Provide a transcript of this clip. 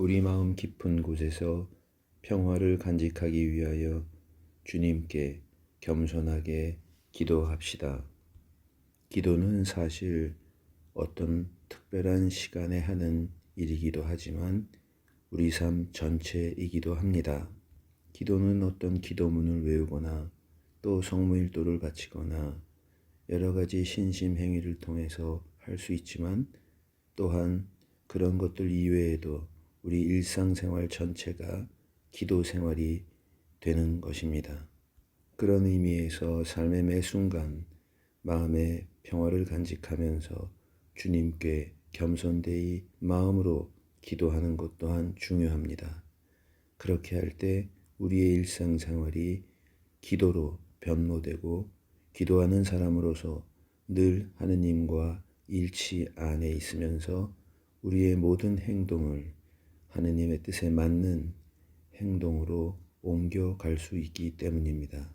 우리 마음 깊은 곳에서 평화를 간직하기 위하여 주님께 겸손하게 기도합시다. 기도는 사실 어떤 특별한 시간에 하는 일이기도 하지만 우리 삶 전체이기도 합니다. 기도는 어떤 기도문을 외우거나 또 성무일도를 바치거나 여러 가지 신심 행위를 통해서 할 수 있지만 또한 그런 것들 이외에도 우리 일상생활 전체가 기도 생활이 되는 것입니다. 그런 의미에서 삶의 매 순간 마음의 평화를 간직하면서 주님께 겸손되이 마음으로 기도하는 것 또한 중요합니다. 그렇게 할 때 우리의 일상생활이 기도로 변모되고 기도하는 사람으로서 늘 하느님과 일치 안에 있으면서 우리의 모든 행동을 하느님의 뜻에 맞는 행동으로 옮겨갈 수 있기 때문입니다.